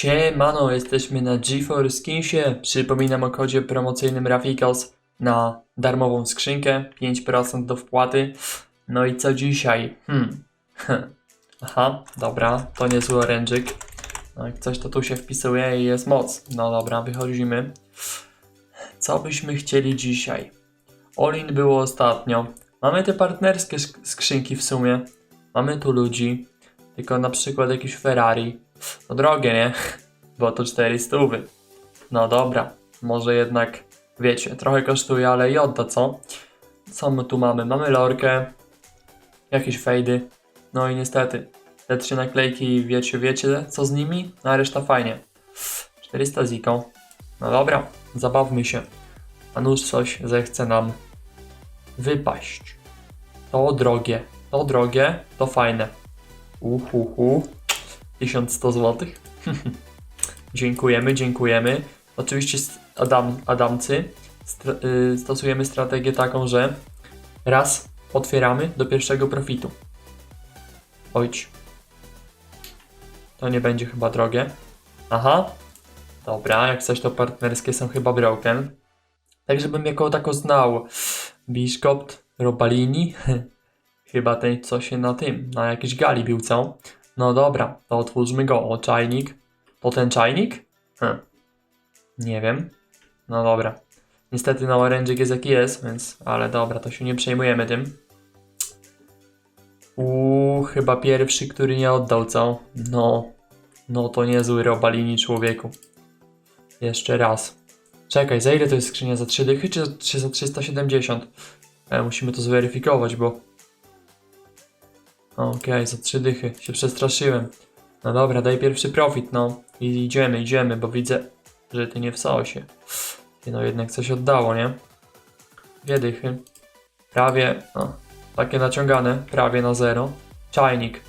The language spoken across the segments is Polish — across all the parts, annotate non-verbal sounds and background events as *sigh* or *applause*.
Siemano, jesteśmy na GeForce Skinsie. Przypominam o kodzie promocyjnym Rafikos na darmową skrzynkę, 5% do wpłaty. No i co dzisiaj? Hmm. *laughs* Aha, dobra, to niezły orężyk. No jak coś to tu się wpisuje i jest moc. No dobra, wychodzimy. Co byśmy chcieli dzisiaj? Olin było ostatnio. Mamy te partnerskie sk- skrzynki w sumie. Mamy tu ludzi. Tylko na przykład jakiś Ferrari. No drogie, nie? *laughs* Bo to 400. No dobra, może jednak, wiecie, trochę kosztuje, ale i odda, co? Co my tu mamy? Mamy lorkę, jakieś fejdy, no i niestety, te trzy naklejki, wiecie, wiecie co z nimi? No a reszta fajnie. 400 ziko. No dobra, zabawmy się. A nuż coś zechce nam wypaść. To drogie, to drogie, to fajne. Uhuhu. 1100 zł. *laughs* dziękujemy, dziękujemy. Oczywiście Adam, Adamcy stra- y, stosujemy strategię taką, że raz otwieramy do pierwszego profitu. Ojcz. To nie będzie chyba drogie. Aha. Dobra, jak coś to partnerskie są chyba broken. Tak żebym jako tako znał. Biszkopt, Robalini. *laughs* chyba ten co się na tym, na jakiejś gali bił, co? No dobra, to otwórzmy go. O, czajnik. To ten czajnik? Hm. Nie wiem. No dobra. Niestety no orężyk jest jaki jest, więc... Ale dobra, to się nie przejmujemy tym. Uuu, chyba pierwszy, który nie oddał, co? No. No to niezły robalini człowieku. Jeszcze raz. Czekaj, za ile to jest skrzynia? Za 3 dychy czy, czy za 370? E, musimy to zweryfikować, bo... Okej, za 3 dychy. Się przestraszyłem. No dobra, daj pierwszy profit, no. I idziemy, idziemy, bo widzę, że ty nie w sosie. Ty no jednak coś oddało, nie? Dwie dychy. Prawie, no. Takie naciągane, prawie na zero. Czajnik.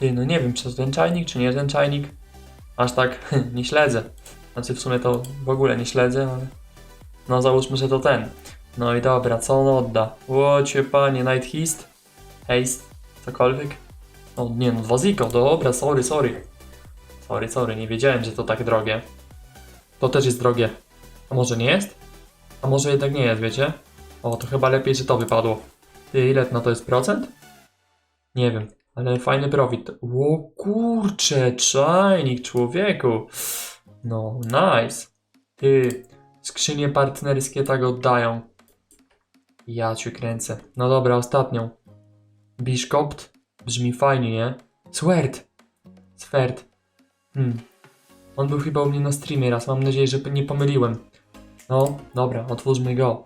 Ty, no nie wiem, czy to ten czajnik, czy nie ten czajnik. Aż tak *laughs* nie śledzę. Znaczy w sumie to w ogóle nie śledzę, ale... No załóżmy, że to ten. No i dobra, co on odda? Łocie panie, Night Heist? Haste? Cokolwiek? O nie no, dwa ziko, dobra, sorry, sorry. Sorry, sorry, nie wiedziałem, że to tak drogie. To też jest drogie. A może nie jest? A może jednak nie jest, wiecie? O, to chyba lepiej, że to wypadło. Ty, ile na to jest procent? Nie wiem, ale fajny profit. O kurcze, czajnik, człowieku. No, nice. Ty, skrzynie partnerskie tak oddają. Ja cię kręcę. No dobra, ostatnią. Biszkopt? Brzmi fajnie, nie? Swert! Swert. Hmm. On był chyba u mnie na streamie raz, mam nadzieję, że nie pomyliłem. No, dobra, otwórzmy go.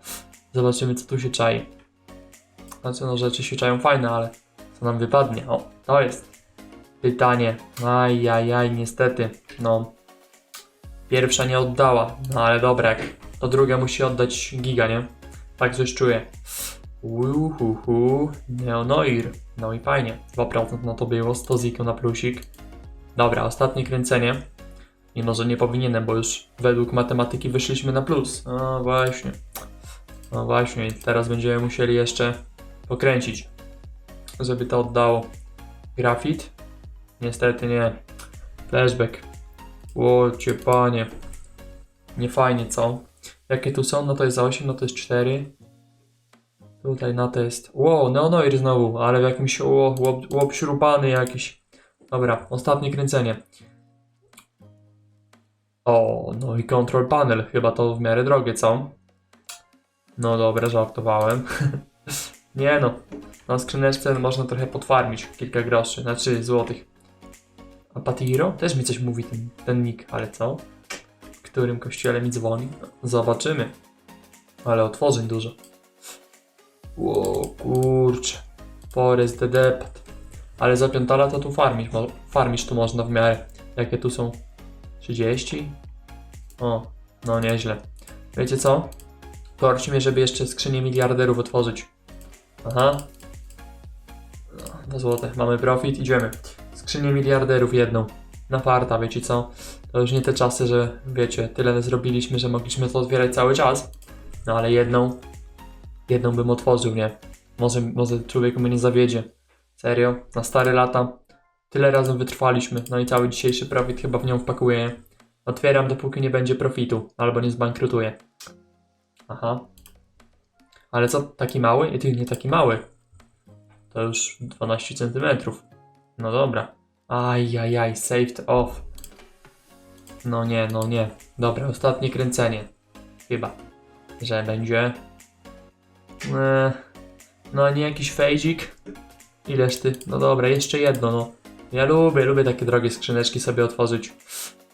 Zobaczymy, co tu się czai. Znaczy, no, rzeczy się czają fajne, ale co nam wypadnie? O, to jest pytanie. Ajajaj, niestety. No, pierwsza nie oddała, no ale dobra, jak to druga musi oddać giga, nie? Tak coś czuję. Uhuhu, Neonoir. No i fajnie. 2% na to było, 100 ziku na plusik. Dobra, ostatnie kręcenie. Mimo, że nie powinienem, bo już według matematyki wyszliśmy na plus. No właśnie. No właśnie, teraz będziemy musieli jeszcze pokręcić, żeby to oddało. Grafit? Niestety nie. Flashback. Łocie panie. Nie fajnie, co? Jakie tu są? No to jest za 8, no to jest 4. Tutaj na to jest. Wow, Neonoir znowu, ale w jakimś ło- łop, łop śrubany jakiś. Dobra, ostatnie kręcenie. O, no i control panel, chyba to w miarę drogie, co? No dobra, żartowałem. *laughs* Nie no, na skrzyneczce można trochę potwarmić, kilka groszy, znaczy złotych. A Patiro? Też mi coś mówi ten, ten nick, ale co? W którym kościele mi dzwoni? Zobaczymy. Ale otworzeń dużo. Ło, kurczę. Forest the Depth. Ale za piąta lata tu farmisz, mo- farmisz tu można w miarę. Jakie tu są? 30? O, no nieźle. Wiecie co? Prosimy, żeby jeszcze skrzynię miliarderów otworzyć. Aha. No, złote. Mamy profit, idziemy. Skrzynię miliarderów jedną. Na farta, wiecie co? To już nie te czasy, że wiecie, tyle zrobiliśmy, że mogliśmy to otwierać cały czas. No ale jedną, jedną bym otworzył, nie? Może, może człowieku mnie nie zawiedzie. Serio? Na stare lata Tyle razem wytrwaliśmy, no i cały dzisiejszy profit chyba w nią wpakuję. Otwieram dopóki nie będzie profitu, albo nie zbankrutuję. Aha. Ale co, taki mały? I ty nie taki mały. To już 12 cm. No dobra. Ajajaj, saved off. No nie, no nie. Dobra, ostatnie kręcenie. Chyba. Że będzie. Eee, no nie jakiś fejdzik. Ileż ty? No dobra, jeszcze jedno, no. Ja lubię, lubię takie drogie skrzyneczki sobie otworzyć.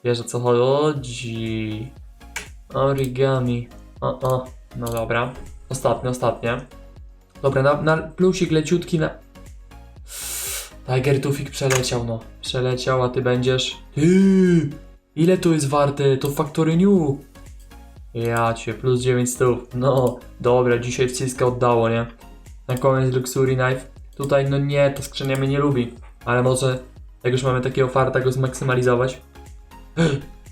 Wiesz o co chodzi. Origami. O, o. No dobra. Ostatnie, ostatnie. Dobra, na, na plusik leciutki na... Tiger Tufik przeleciał, no. Przeleciał, a ty będziesz... Ile tu jest warte? To Factory New. Ja cię, plus 900. No, dobra, dzisiaj wciska oddało, nie? Na koniec Luxury Knife. Tutaj, no nie, ta skrzynia mnie nie lubi. Ale może, jak już mamy takiego farta, go zmaksymalizować.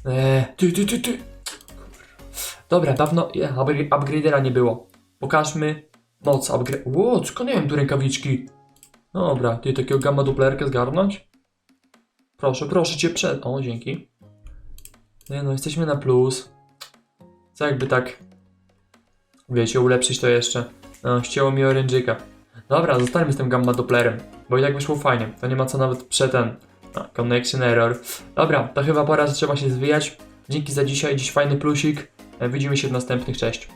Eee, *gasps* ty, ty, ty, ty. Dobra, dawno upgra- upgradera nie było. Pokażmy moc upgrade. Ło, skąd ja wiem tu rękawiczki? Dobra, ty takiego gamma duplerkę zgarnąć? Proszę, proszę cię przed... O, dzięki. Nie no, jesteśmy na plus. Co jakby tak... Wiecie, ulepszyć to jeszcze. No, ścięło mi orężyka. Dobra, zostańmy z tym gamma doplerem, bo i tak wyszło fajnie. To nie ma co nawet prze ten... A, connection error. Dobra, to chyba pora, że trzeba się zwijać. Dzięki za dzisiaj, dziś fajny plusik. E, Widzimy się w następnych, cześć.